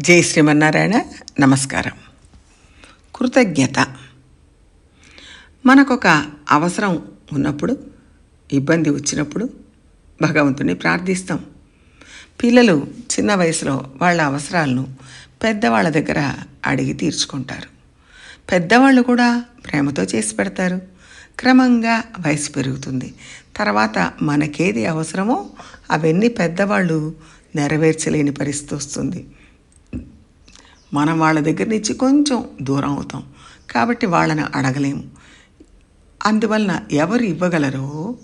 జై శ్రీమన్నారాయణ. నమస్కారం. కృతజ్ఞత. మనకొక అవసరం ఉన్నప్పుడు ఇబ్బంది వచ్చినప్పుడు భగవంతుని ప్రార్థిస్తాం. పిల్లలు చిన్న వయసులో వాళ్ళ అవసరాలను పెద్దవాళ్ళ దగ్గర అడిగి తీర్చుకుంటారు. పెద్దవాళ్ళు కూడా ప్రేమతో చేసి పెడతారు. క్రమంగా వయసు పెరుగుతుంది. తర్వాత మనకేది అవసరమో అవన్నీ పెద్దవాళ్ళు నెరవేర్చలేని పరిస్థితి వస్తుంది. మనం వాళ్ళ దగ్గర నుంచి కొంచెం దూరం అవుతాం. కాబట్టి వాళ్ళని అడగలేము. అందువలన ఎవరు ఇవ్వగలరో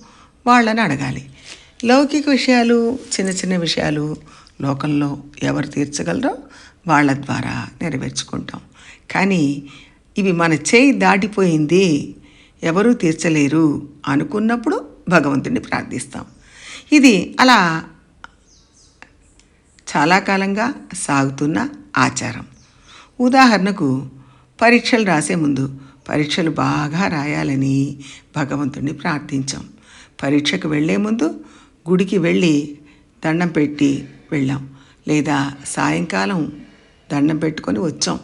వాళ్ళని అడగాలి. లౌకిక విషయాలు చిన్న చిన్న విషయాలు లోకంలో ఎవరు తీర్చగలరో వాళ్ళ ద్వారా నెరవేర్చుకుంటాం. కానీ ఇవి మన చేయి దాటిపోయింది ఎవరూ తీర్చలేరు అనుకున్నప్పుడు భగవంతుడిని ప్రార్థిస్తాం. ఇది అలా చాలా కాలంగా సాగుతున్న ఆచారం. ఉదాహరణకు పరీక్షలు రాసే ముందు పరీక్షలు బాగా రాయాలని భగవంతుడిని ప్రార్థించాం. పరీక్షకు వెళ్ళే ముందు గుడికి వెళ్ళి దండం పెట్టి వెళ్ళాం. లేదా సాయంకాలం దండం పెట్టుకొని వచ్చాం.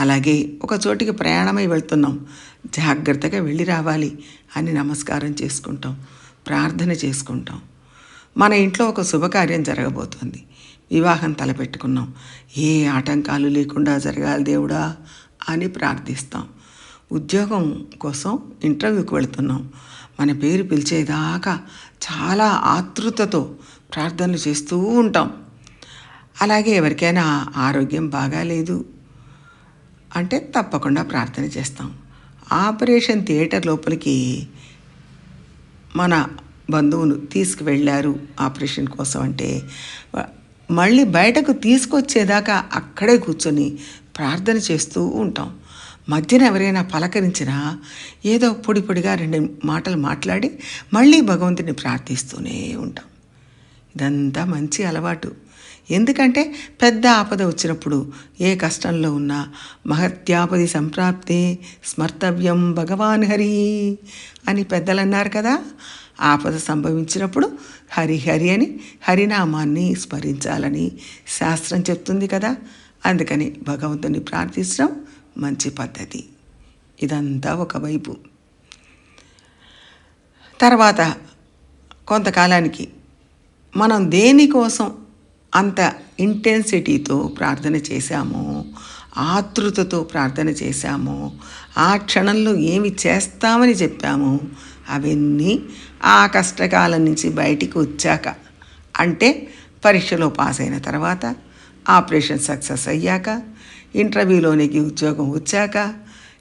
అలాగే ఒక చోటికి ప్రయాణమై వెళ్తున్నాం. జాగ్రత్తగా వెళ్ళి రావాలి అని నమస్కారం చేసుకుంటాం. ప్రార్థన చేసుకుంటాం. మన ఇంట్లో ఒక శుభకార్యం జరగబోతోంది. వివాహం తలపెట్టుకున్నాం. ఏ ఆటంకాలు లేకుండా జరగాలి దేవుడా అని ప్రార్థిస్తాం. ఉద్యోగం కోసం ఇంటర్వ్యూకి వెళుతున్నాం. మన పేరు పిలిచేదాకా చాలా ఆతృతతో ప్రార్థనలు చేస్తూ ఉంటాం. అలాగే ఎవరికైనా ఆరోగ్యం బాగాలేదు అంటే తప్పకుండా ప్రార్థన చేస్తాం. ఆపరేషన్ థియేటర్ లోపలికి మన బంధువును తీసుకువెళ్ళారు ఆపరేషన్ కోసం అంటే మళ్ళీ బయటకు తీసుకొచ్చేదాకా అక్కడే కూర్చొని ప్రార్థన చేస్తూ ఉంటాం. మధ్యన ఎవరైనా పలకరించినా ఏదో పొడి పొడిగా రెండు మాటలు మాట్లాడి మళ్ళీ భగవంతుని ప్రార్థిస్తూనే ఉంటాం. ఇదంతా మంచి అలవాటు. ఎందుకంటే పెద్ద ఆపద వచ్చినప్పుడు ఏ కష్టంలో ఉన్నా మహత్యాపది సంప్రాప్తి స్మర్తవ్యం భగవాన్ హరి అని పెద్దలు అన్నారు కదా. ఆపద సంభవించినప్పుడు హరిహరి అని హరినామాన్ని స్మరించాలని శాస్త్రం చెప్తుంది కదా. అందుకని భగవంతుని ప్రార్థించడం మంచి పద్ధతి. ఇదంతా ఒకవైపు. తర్వాత కొంతకాలానికి మనం దేనికోసం అంత ఇంటెన్సిటీతో ప్రార్థన చేశామో ఆతృతతో ప్రార్థన చేశామో ఆ క్షణంలో ఏమి చేస్తామని చెప్పామో అవన్నీ ఆ కష్టకాలం నుంచి బయటికి వచ్చాక అంటే పరీక్షలో పాస్ అయిన తర్వాత ఆపరేషన్ సక్సెస్ అయ్యాక ఇంటర్వ్యూలోనికి ఉద్యోగం వచ్చాక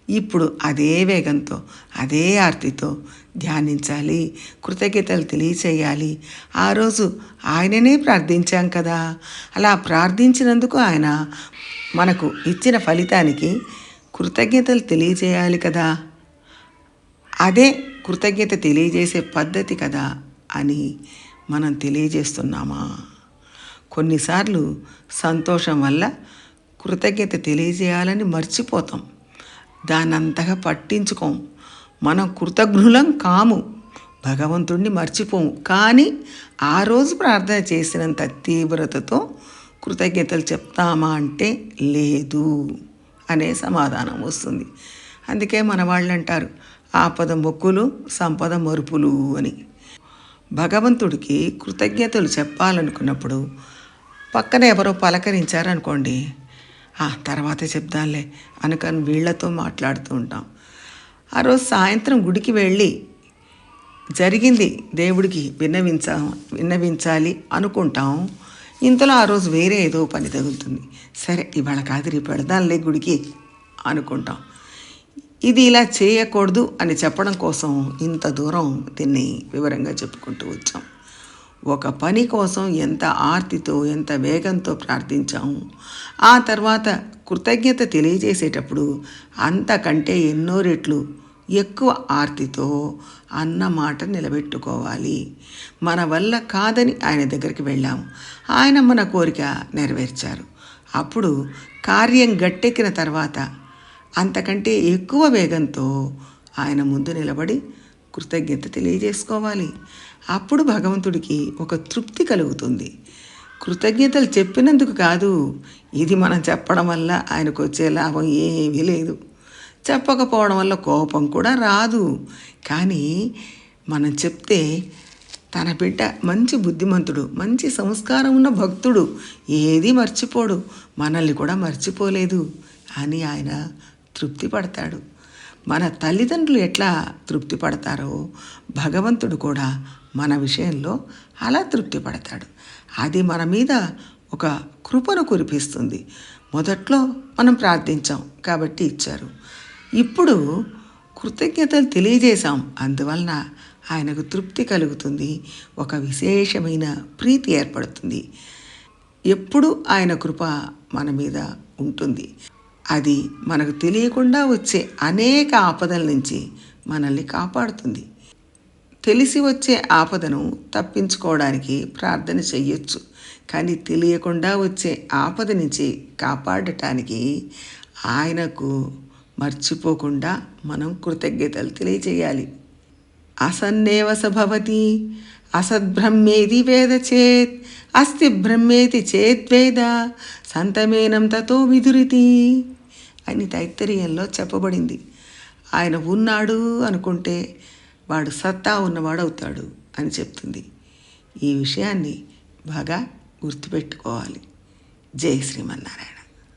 ఇప్పుడు అదే వేగంతో అదే ఆర్తితో ధ్యానించాలి కృతజ్ఞతలు తెలియచేయాలి. ఆ రోజు ఆయననే ప్రార్థించాం కదా. అలా ప్రార్థించినందుకు ఆయన మనకు ఇచ్చిన ఫలితానికి కృతజ్ఞతలు తెలియజేయాలి కదా. అదే కృతజ్ఞత తెలియజేసే పద్ధతి కదా అని మనం తెలియజేస్తున్నామా? కొన్నిసార్లు సంతోషం వల్ల కృతజ్ఞత తెలియజేయాలని మర్చిపోతాం. దాన్ని అంతగా పట్టించుకోం. మనం కృతజ్ఞులం కాము. భగవంతుణ్ణి మర్చిపోము. కానీ ఆ రోజు ప్రార్థన చేసినంత తీవ్రతతో కృతజ్ఞతలు చెప్తామా అంటే లేదు అనే సమాధానం వస్తుంది. అందుకే మన వాళ్ళు అంటారు ఆపద మొక్కులు సంపద మరుపులు అని. భగవంతుడికి కృతజ్ఞతలు చెప్పాలనుకున్నప్పుడు పక్కన ఎవరో పలకరించారనుకోండి. ఆ తర్వాత చెప్దాంలే అనుకని వీళ్ళతో మాట్లాడుతూ ఉంటాం. ఆ రోజు సాయంత్రం గుడికి వెళ్ళి జరిగింది దేవుడికి విన్నవించా విన్నవించాలి అనుకుంటాం. ఇంతలో ఆ రోజు వేరే ఏదో పని తగులుతుంది. సరే ఇవాళ కాదు రేపు పెడదాంలే గుడికి అనుకుంటాం. ఇది ఇలా చేయకూడదు అని చెప్పడం కోసం ఇంత దూరం దీన్ని వివరంగా చెప్పుకుంటూ వచ్చాం. ఒక పని కోసం ఎంత ఆర్తితో ఎంత వేగంతో ప్రార్థించాము. ఆ తర్వాత కృతజ్ఞత తెలియజేసేటప్పుడు అంతకంటే ఎన్నో రెట్లు ఎక్కువ ఆర్తితో అన్న మాట నిలబెట్టుకోవాలి. మన వల్ల కాదని ఆయన దగ్గరికి వెళ్ళాము ఆయన మన కోరిక నెరవేర్చారు. అప్పుడు కార్యం గట్టెక్కిన తర్వాత అంతకంటే ఎక్కువ వేగంతో ఆయన ముందు నిలబడి కృతజ్ఞత తెలియజేసుకోవాలి. అప్పుడు భగవంతుడికి ఒక తృప్తి కలుగుతుంది. కృతజ్ఞతలు చెప్పినందుకు కాదు ఇది మనం చెప్పడం వల్ల ఆయనకు వచ్చే లాభం ఏమీ లేదు. చెప్పకపోవడం వల్ల కోపం కూడా రాదు. కానీ మనం చెప్తే తన బిడ్డ మంచి బుద్ధిమంతుడు మంచి సంస్కారం ఉన్న భక్తుడు ఏది మర్చిపోడు మనల్ని కూడా మర్చిపోలేదు అని ఆయన తృప్తి పడతాడు. మన తల్లిదండ్రులు ఎట్లా తృప్తి పడతారో భగవంతుడు కూడా మన విషయంలో అలా తృప్తి పడతాడు. అది మన మీద ఒక కృపను కురిపిస్తుంది. మొదట్లో మనం ప్రార్థించాం కాబట్టి ఇచ్చారు. ఇప్పుడు కృతజ్ఞతలు తెలియజేశాం. అందువలన ఆయనకు తృప్తి కలుగుతుంది. ఒక విశేషమైన ప్రీతి ఏర్పడుతుంది. ఎప్పుడు ఆయన కృప మన మీద ఉంటుంది. అది మనకు తెలియకుండా వచ్చే అనేక ఆపదల నుంచి మనల్ని కాపాడుతుంది. తెలిసి వచ్చే ఆపదను తప్పించుకోవడానికి ప్రార్థన చెయ్యొచ్చు. కానీ తెలియకుండా వచ్చే ఆపద నుంచి కాపాడటానికి ఆయనకు మర్చిపోకుండా మనం కృతజ్ఞతలు తెలియచేయాలి అసన్నేవ సభవతి అసద్బ్రహ్మేది వేద చేత్. అస్తి బ్రహ్మేతి చేద్వేద సంతమేనం తతో విదురితి అని తైత్తరీయంలో చెప్పబడింది. ఆయన ఉన్నాడు అనుకుంటే వాడు సత్తా ఉన్నవాడు అవుతాడు అని చెప్తుంది. ఈ విషయాన్ని బాగా గుర్తుపెట్టుకోవాలి. జై శ్రీమన్నారాయణ.